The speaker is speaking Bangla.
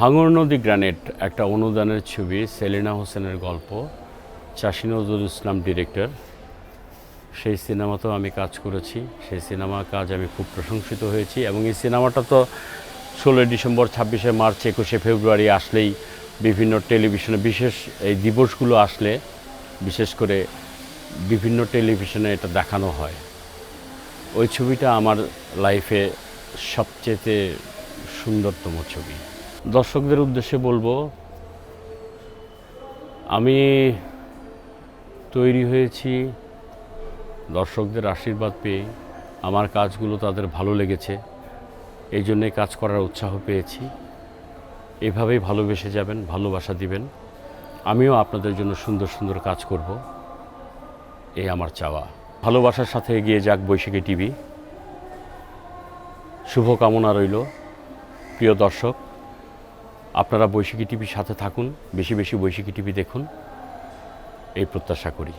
হাঙর নদী গ্রানেট একটা অনুদানের ছবি, সেলিনা হোসেনের গল্প, চাষী নজরুল ইসলাম ডিরেক্টর। সেই সিনেমাতেও আমি কাজ করেছি। সেই সিনেমা কাজ আমি খুব প্রশংসিত হয়েছি এবং এই সিনেমাটা তো ষোলোই ডিসেম্বর, ছাব্বিশে মার্চ, একুশে ফেব্রুয়ারি আসলেই বিভিন্ন টেলিভিশনে, বিশেষ এই দিবসগুলো আসলে বিশেষ করে বিভিন্ন টেলিভিশনে এটা দেখানো হয়। ওই ছবিটা আমার লাইফে সবচেয়ে সুন্দরতম ছবি। দর্শকদের উদ্দেশ্যে বলব, আমি তৈরি হয়েছি দর্শকদের আশীর্বাদ পেয়ে, আমার কাজগুলো তাদের ভালো লেগেছে, এই জন্যে কাজ করার উৎসাহ পেয়েছি। এভাবেই ভালোবেসে যাবেন, ভালোবাসা দিবেন। আমিও আপনাদের জন্য সুন্দর সুন্দর কাজ করব এই আমার চাওয়া। ভালোবাসার সাথে এগিয়ে যাক বৈশাখী টিভি। শুভকামনা রইল, প্রিয় দর্শক। আপনারা বৈশাখী টিভির সাথে থাকুন বেশি বেশি বৈশাখী টিভি দেখুন এই প্রত্যাশা করি।